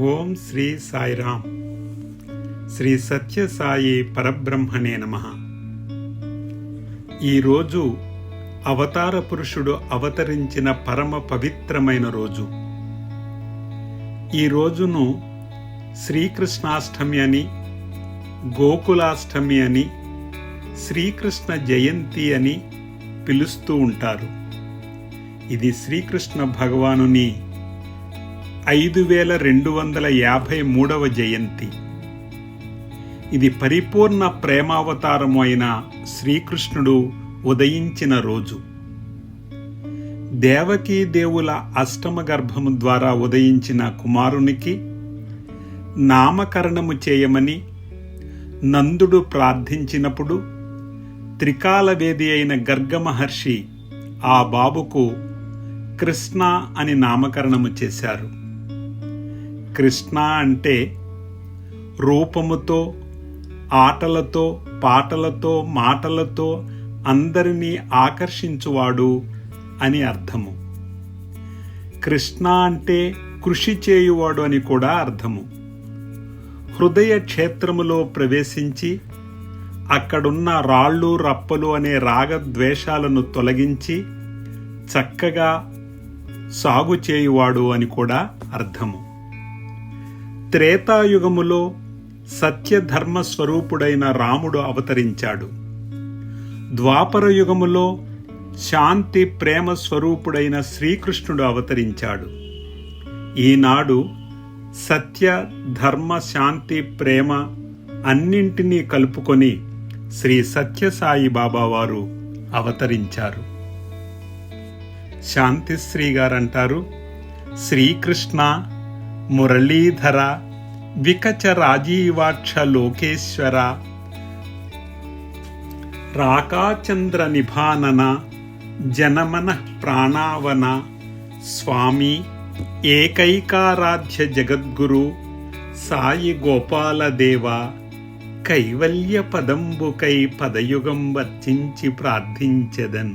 ఓం శ్రీ సాయిరామ్. శ్రీ సత్య సాయి పరబ్రహ్మణే నమ. ఈరోజు అవతార పురుషుడు అవతరించిన పరమ పవిత్రమైన రోజు. ఈ రోజును శ్రీకృష్ణాష్టమి అని గోకులాష్టమి అని శ్రీకృష్ణ జయంతి అని పిలుస్తూ ఉంటారు. ఇది శ్రీకృష్ణ భగవానుని ఐదు వేల రెండు వందల యాభై మూడవ జయంతి. ఇది పరిపూర్ణ ప్రేమావతారము అయిన శ్రీకృష్ణుడు ఉదయించిన రోజు. దేవకీ దేవుల అష్టమ గర్భము ద్వారా ఉదయించిన కుమారునికి నామకరణము చేయమని నందుడు ప్రార్థించినప్పుడు త్రికాలవేది అయిన గర్గమహర్షి ఆ బాబుకు కృష్ణ అని నామకరణము చేశారు. కృష్ణ అంటే రూపముతో ఆటలతో పాటలతో మాటలతో అందరినీ ఆకర్షించువాడు అని అర్థము. కృష్ణ అంటే కృషి చేయువాడు అని కూడా అర్థము. హృదయ క్షేత్రములో ప్రవేశించి అక్కడున్న రాళ్ళు రప్పలు అనే రాగద్వేషాలను తొలగించి చక్కగా సాగు చేయువాడు అని కూడా అర్థము. త్రేతాయుగములో సత్యధర్మ స్వరూపుడైన రాముడు అవతరించాడు. ద్వాపర యుగములో శాంతి ప్రేమ స్వరూపుడైన శ్రీకృష్ణుడు అవతరించాడు. ఈనాడు సత్య ధర్మ శాంతి ప్రేమ అన్నింటినీ కలుపుకొని శ్రీ సత్యసాయి బాబా వారు అవతరించారు. శాంతిశ్రీ గారంటారు శ్రీకృష్ణ మురళీధర వికచ రాజీవాక్ష లోకేశ్వర రాకాచంద్ర నిభానన జనమన ప్రాణావన స్వామి ఏకైకారాధ్య జగద్గురు సాయి గోపాలదేవ కైవల్య పదంబుకై పదయుగం వర్తించి ప్రార్థించెదన్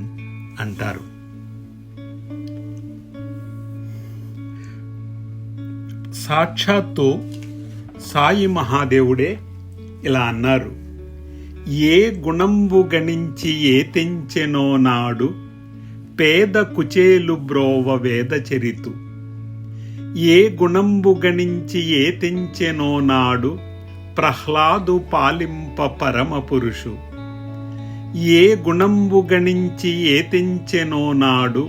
అంటారు. సాక్షాత్తు సాయి మహాదేవుడే ఇలా అన్నారు. ఏ గుణంబు గణించి ఏ తెంచెనో నాడు పేద కుచేలు బ్రోవ వేద చరితు. ఏ గుణంబు గణించి ఏ తెంచెనో నాడు ప్రహ్లాదు పాలింప పరమ పురుషు. ఏ గుణంబు గణించి ఏ తెంచెనో నాడు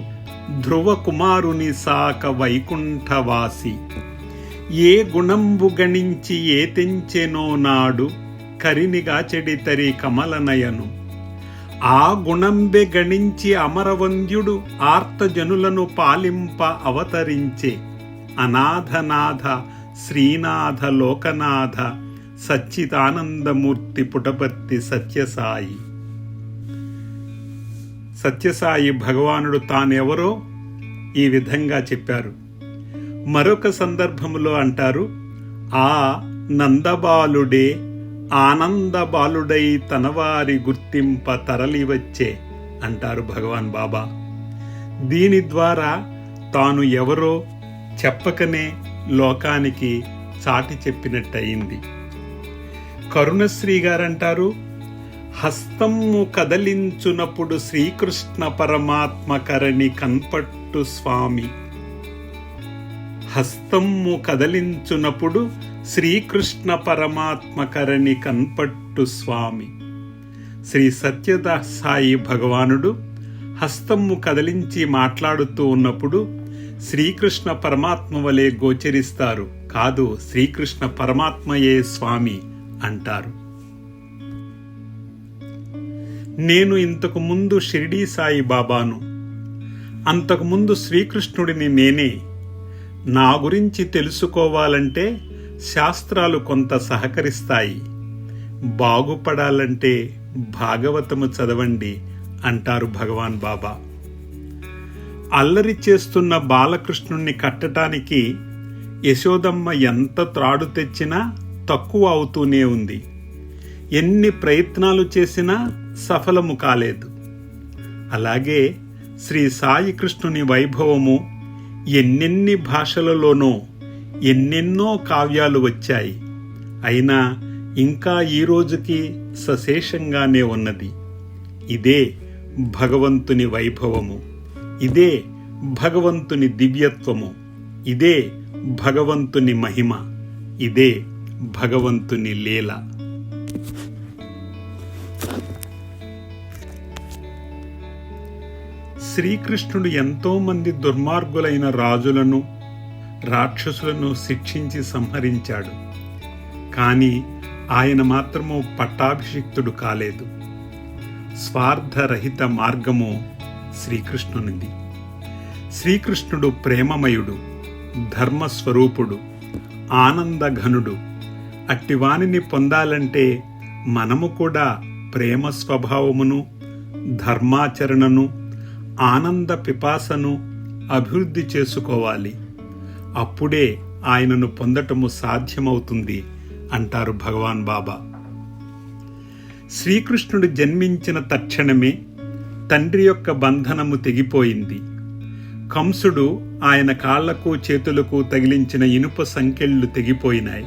ధ్రువ కుమారుని సాక వైకుంఠవాసి. ఏ గుణంబు గణించి ఏ తెంచెనో నాడు కరినిగా చెడితరి కమలనయను. ఆ గుణంబె గణించి అమరవంద్యుడు ఆర్తజనులను పాలింప అవతరించే. అనాథనాథ శ్రీనాథ లోకనాథ సచ్చిదానందమూర్తి పుటపర్తి సత్యసాయి. సత్యసాయి భగవానుడు తానెవరో ఈ విధంగా చెప్పారు. మరొక సందర్భములో అంటారు ఆ నందబాలుడే ఆనందబాలుడై తనవారి గుర్తింప తరలివచ్చే అంటారు భగవాన్ బాబా. దీని ద్వారా తాను ఎవరో చెప్పకనే లోకానికి చాటి చెప్పినట్టయింది. కరుణశ్రీ గారంటారు హస్తము కదలించునప్పుడు శ్రీకృష్ణ పరమాత్మ కరణి కన్పట్టు స్వామి హస్తము కదలించునప్పుడు శ్రీకృష్ణ పరమాత్మకరణి కన్పట్టు స్వామి. శ్రీ సత్యదాస్ సాయి భగవానుడు హస్తము కదిలించి మాట్లాడుతూ ఉన్నప్పుడు శ్రీకృష్ణ పరమాత్మ వలె గోచరిస్తారు. కాదు శ్రీకృష్ణ పరమాత్మయే స్వామి అంటారు. నేను ఇంతకు ముందు షిరిడీ సాయి బాబాను. అంతకుముందు శ్రీకృష్ణుడిని నేనే నా గురించి తెలుసుకోవాలంటే శాస్త్రాలు కొంత సహకరిస్తాయి. బాగుపడాలంటే భాగవతము చదవండి అంటారు భగవాన్ బాబా. అల్లరి చేస్తున్న బాలకృష్ణుణ్ణి కట్టడానికి యశోదమ్మ ఎంత త్రాడు తెచ్చినా తక్కువ అవుతూనే ఉంది. ఎన్ని ప్రయత్నాలు చేసినా సఫలము కాలేదు. అలాగే శ్రీ సాయి కృష్ణుని వైభవము ఎన్నెన్ని భాషలలోనో ఎన్నెన్నో కావ్యాలు వచ్చాయి. అయినా ఇంకా ఈ రోజుకి సశేషంగానే ఉన్నది. ఇదే భగవంతుని వైభవము. ఇదే భగవంతుని దివ్యత్వము. ఇదే భగవంతుని మహిమ. ఇదే భగవంతుని లీల. శ్రీకృష్ణుడు ఎంతోమంది దుర్మార్గులైన రాజులను రాక్షసులను శిక్షించి సంహరించాడు. కానీ ఆయన మాత్రము పట్టాభిషిక్తుడు కాలేదు. స్వార్థరహిత మార్గము శ్రీకృష్ణునిది. శ్రీకృష్ణుడు ప్రేమమయుడు ధర్మస్వరూపుడు ఆనందఘనుడు. అట్టివానిని పొందాలంటే మనము కూడా ప్రేమ స్వభావమును ధర్మాచరణను ఆనంద పిపాసను అభివృద్ధి చేసుకోవాలి. అప్పుడే ఆయనను పొందటము సాధ్యమవుతుంది అంటారు భగవాన్ బాబా. శ్రీకృష్ణుడు జన్మించిన తక్షణమే తండ్రి యొక్క బంధనము తెగిపోయింది. కంసుడు ఆయన కాళ్ళకు చేతులకు తగిలించిన ఇనుప సంకెళ్ళు తెగిపోయినాయి.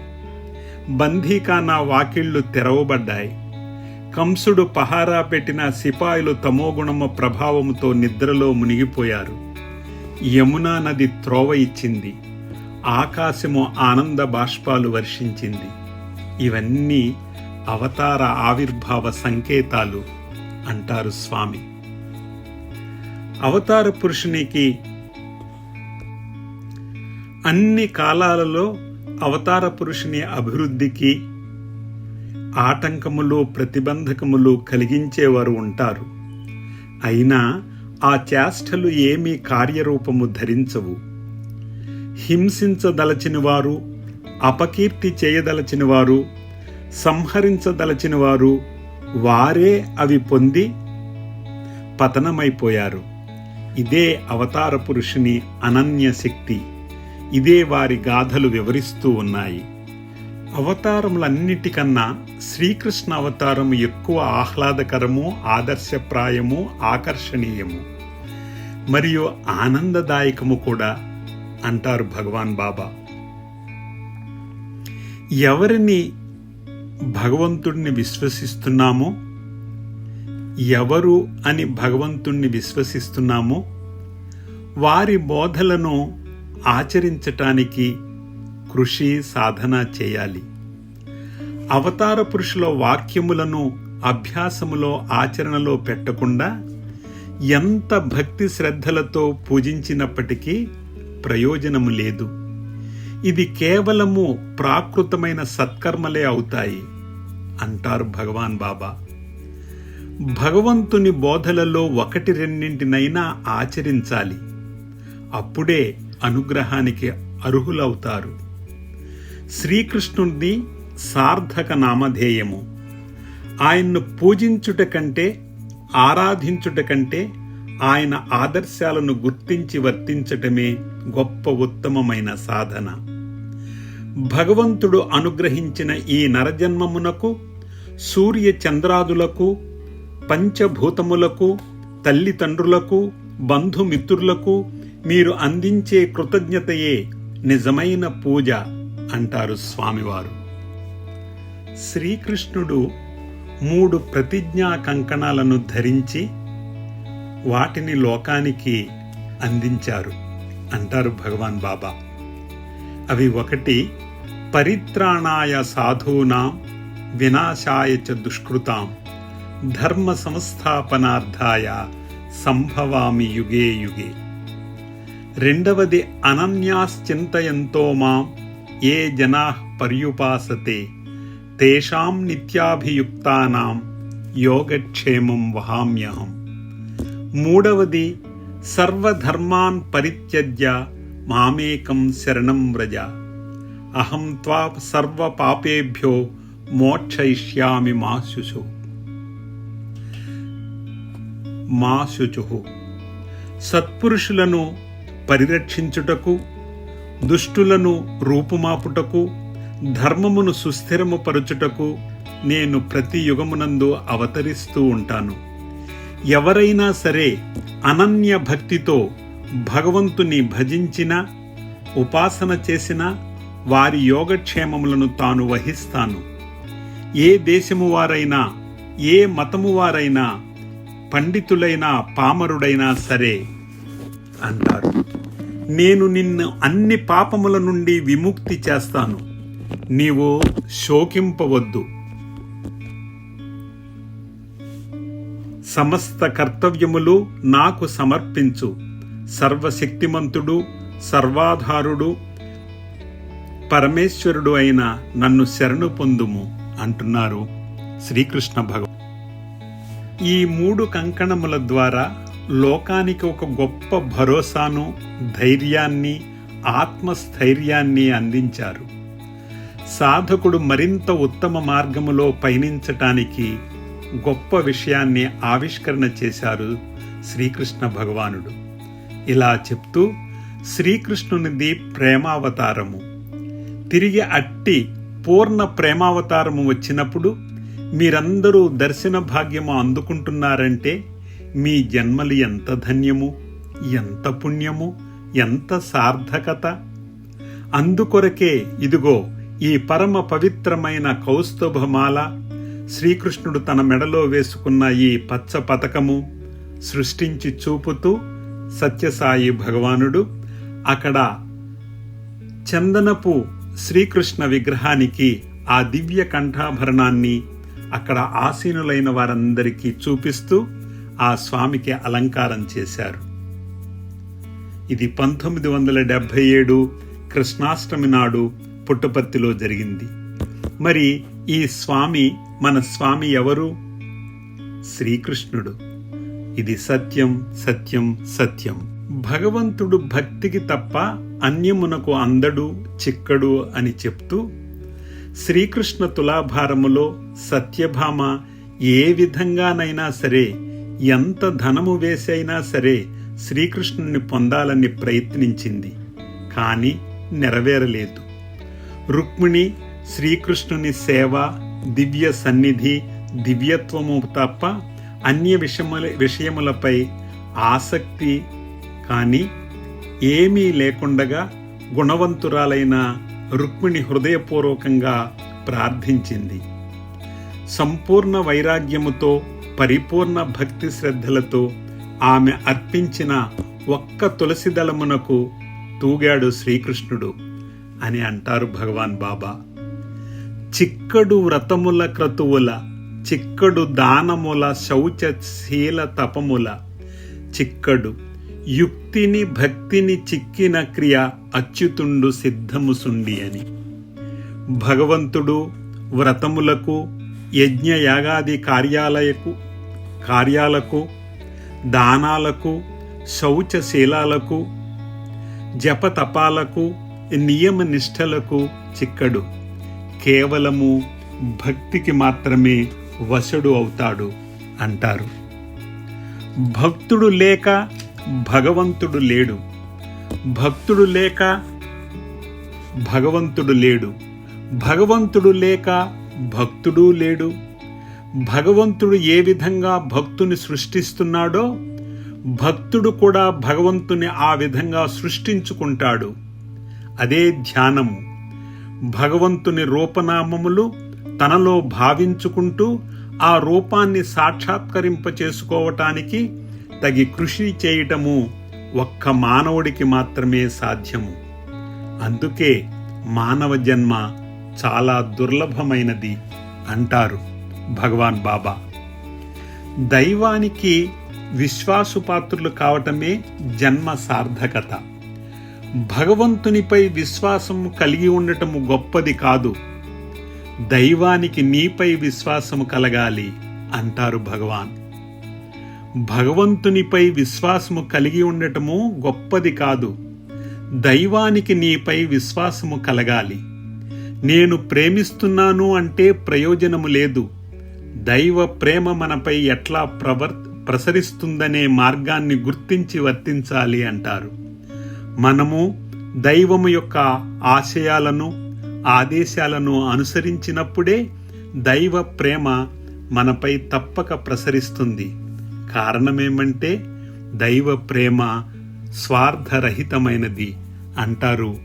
బంధీకానా వాకిళ్ళు తెరవబడ్డాయి. కంసుడు పహారా పెట్టిన సిపాయిలు తమోగుణమ ప్రభావముతో నిద్రలో మునిగిపోయారు. యమునా నది త్రోవ ఇచ్చింది. ఆకాశము ఆనంద బాష్పాలు వర్షించింది. ఇవన్నీ అవతార ఆవిర్భావ సంకేతాలు అంటారు స్వామి. అవతార పురుషునికి అన్ని కాలాలలో అవతార పురుషుని అభివృద్ధికి ఆటంకములు ప్రతిబంధకములు కలిగించేవారు ఉంటారు. అయినా ఆ చేష్టలు ఏమీ కార్యరూపము ధరించవు. హింసించదలచినవారు అపకీర్తి చేయదలచినవారు సంహరించదలచినవారు వారే అవి పొంది పతనమైపోయారు. ఇదే అవతార పురుషుని అనన్య శక్తి. ఇదే వారి గాథలు వివరిస్తూ ఉన్నాయి. అవతారములన్నిటికన్నా శ్రీకృష్ణ అవతారము ఎక్కువ ఆహ్లాదకరము ఆదర్శప్రాయము ఆకర్షణీయము. మరియు ఆనందదాయకము కూడా అంటారు భగవాన్ బాబా. ఎవరిని భగవంతుడిని విశ్వసిస్తున్నామో ఎవరు అని భగవంతుణ్ణి విశ్వసిస్తున్నామో వారి బోధలను ఆచరించటానికి కృషి సాధన చేయాలి. అవతార పురుషుల వాక్యములను అభ్యాసములో ఆచరణలో పెట్టకుండా ఎంత భక్తి శ్రద్ధలతో పూజించినప్పటికీ ప్రయోజనము లేదు. ఇది కేవలము ప్రాకృతమైన సత్కర్మలే అవుతాయి అంటారు భగవాన్ బాబా. భగవంతుని బోధలలో ఒకటి రెండింటినైనా ఆచరించాలి. అప్పుడే అనుగ్రహానికి అర్హులవుతారు. శ్రీకృష్ణుడిని సార్థక నామధేయము. ఆయన్ను పూజించుట కంటే ఆరాధించుట కంటే ఆయన ఆదర్శాలను గుర్తించి వర్తించటమే గొప్ప ఉత్తమమైన సాధన. భగవంతుడు అనుగ్రహించిన ఈ నరజన్మమునకు సూర్య చంద్రాదులకు పంచభూతములకు తల్లిదండ్రులకు బంధుమిత్రులకు మీరు అందించే కృతజ్ఞతయే నిజమైన పూజ. అంటారు స్వామివారు. శ్రీకృష్ణుడు మూడు ప్రతిజ్ఞా కంకణాలను ధరించి వాటిని లోకానికి అందించారు అంటారు భగవాన్ బాబా. అవి ఒకటి పరిత్రాణాయ సాధూనాం వినాశాయ చ దుష్కృతాం ధర్మ సంస్థాపనార్థాయ సంభవామి యుగే యుగే. రెండవది అనన్యాశ్చింతయంతో మాం ఏ జనా పర్యుపాసతే? తేషాం నిత్యాభియుక్తానాం యోగక్షేమం వహామ్యహం. మూడవది సర్వధర్మాన్ పరిత్యజ్య మామేకం శరణం వ్రజ. అహం త్వా సర్వ పాపేభ్యో మోక్షయిష్యామి మా శుశు మా శుచు సత్పురుషులను పరిరక్షించుటకు దుష్టులను రూపుమాపుటకు ధర్మమును సుస్థిరము పరుచుటకు నేను ప్రతి యుగమునందు అవతరిస్తూ ఉంటాను. ఎవరైనా సరే అనన్య భక్తితో భగవంతుని భజించిన ఉపాసన చేసిన వారి యోగక్షేమములను తాను వహిస్తాను. ఏ దేశము వారైనా ఏ మతము వారైనా పండితులైనా పామరుడైనా సరే అంటారు. నేను నిన్ను అన్ని పాపముల నుండి విముక్తి చేస్తాను. నీవు శోకింపవద్దు. సమస్త కర్తవ్యములు నాకు సమర్పించు. సర్వశక్తిమంతుడు సర్వాధారుడు పరమేశ్వరుడు అయిన నన్ను శరణు పొందుము అంటున్నారు శ్రీకృష్ణ భగవాన్. ఈ మూడు కంకణముల ద్వారా లోకానికి ఒక గొప్ప భరోసాను ధైర్యాన్ని ఆత్మస్థైర్యాన్ని అందించారు. సాధకుడు మరింత ఉత్తమ మార్గములో పయనించటానికి గొప్ప విషయాన్ని ఆవిష్కరణ చేశారు శ్రీకృష్ణ భగవానుడు. ఇలా చెప్తూ శ్రీకృష్ణునిది ప్రేమావతారము. తిరిగి అట్టి పూర్ణ ప్రేమావతారము వచ్చినప్పుడు మీరందరూ దర్శన భాగ్యము అందుకుంటున్నారంటే మీ జన్మలు ఎంత ధన్యము ఎంత పుణ్యము ఎంత సార్థకత? అందుకొరకే ఇదిగో ఈ పరమ పవిత్రమైన కౌస్తుభమాల శ్రీకృష్ణుడు తన మెడలో వేసుకున్న ఈ పచ్చ పతకము సృష్టించి చూపుతూ సత్యసాయి భగవానుడు అక్కడ చందనపు శ్రీకృష్ణ విగ్రహానికి ఆ దివ్య కంఠాభరణాన్ని అక్కడ ఆసీనులైన వారందరికీ చూపిస్తూ ఆ స్వామికి అలంకారం చేశారు. ఇది పంతొమ్మిది వందల డెబ్భై ఏడు కృష్ణాష్టమి నాడు పుట్టపర్తిలో జరిగింది. మరి ఈ స్వామి మన స్వామి ఎవరు? శ్రీకృష్ణుడు. ఇది సత్యం సత్యం సత్యం. భగవంతుడు భక్తికి తప్ప అన్యమునకు అందడు చిక్కడు అని చెప్తూ శ్రీకృష్ణ తులాభారములో సత్యభామ ఏ విధంగానైనా సరే ఎంత ధనము వేసైనా సరే శ్రీకృష్ణుని పొందాలని ప్రయత్నించింది కానీ నెరవేరలేదు. రుక్మిణి శ్రీకృష్ణుని సేవ దివ్య సన్నిధి దివ్యత్వము తప్ప అన్య విషయముల విషయములపై ఆసక్తి కానీ ఏమీ లేకుండగా గుణవంతురాలైన రుక్మిణి హృదయపూర్వకంగా ప్రార్థించింది. సంపూర్ణ వైరాగ్యముతో పరిపూర్ణ భక్తి శ్రద్ధలతో ఆమె అర్పించిన ఒక్క తులసి దళమునకు తూగాడు శ్రీకృష్ణుడు అని అంటారు భగవాన్ బాబా. చిక్కడు వ్రతముల క్రతువుల చిక్కడు దానముల శౌచశీల తపముల చిక్కడు యుక్తిని భక్తిని చిక్కిన క్రియ అచ్యుతుండు సిద్ధముసుండి అని. భగవంతుడు వ్రతములకు యజ్ఞయాగాది కార్యాలయకు కార్యాలకు దానాలకు శౌచశీలాలకు జపతపాలకు నియమ నిష్టలకు చిక్కడు. కేవలము భక్తికి మాత్రమే వశుడు అవుతాడు అంటారు. భక్తుడు లేక భగవంతుడు లేడు. భక్తుడు లేక భగవంతుడు లేడు. భగవంతుడు లేక భక్తుడు లేడు. భగవంతుడు ఏ విధంగా భక్తుని సృష్టిస్తున్నాడో భక్తుడు కూడా భగవంతుని ఆ విధంగా సృష్టించుకుంటాడు. అదే ధ్యానము. భగవంతుని రూపనామములు తనలో భావించుకుంటూ ఆ రూపాన్ని సాక్షాత్కరింప చేసుకోవటానికి తగి కృషి చేయటము ఒక్క మానవుడికి మాత్రమే సాధ్యము. అందుకే మానవ జన్మ చాలా దుర్లభమైనది అంటారు. భగవాన్ బాబా. దైవానికి విశ్వాసుపాత్రులు కావటమే జన్మ సార్థకత. భగవంతునిపై విశ్వాసం కలిగి ఉండటము గొప్పది కాదు. దైవానికి నీపై విశ్వాసము కలగాలి అంటారు భగవాన్. భగవంతునిపై విశ్వాసము కలిగి ఉండటము గొప్పది కాదు. దైవానికి నీపై విశ్వాసము కలగాలి. నేను ప్రేమిస్తున్నాను అంటే ప్రయోజనము లేదు. దైవ ప్రేమ మనపై ఎట్లా ప్రవర్ ప్రసరిస్తుందనే మార్గాన్ని గుర్తించి వర్తించాలి అంటారు. మనము దైవము యొక్క ఆశయాలను ఆదేశాలను అనుసరించినప్పుడే దైవ ప్రేమ మనపై తప్పక ప్రసరిస్తుంది. కారణమేమంటే దైవ ప్రేమ స్వార్థరహితమైనది అంటారు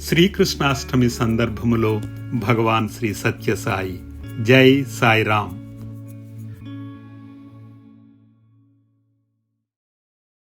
శ్రీకృష్ణాష్టమి సందర్భములో భగవాన్ శ్రీ సత్యసాయి. జై సాయిరామ్.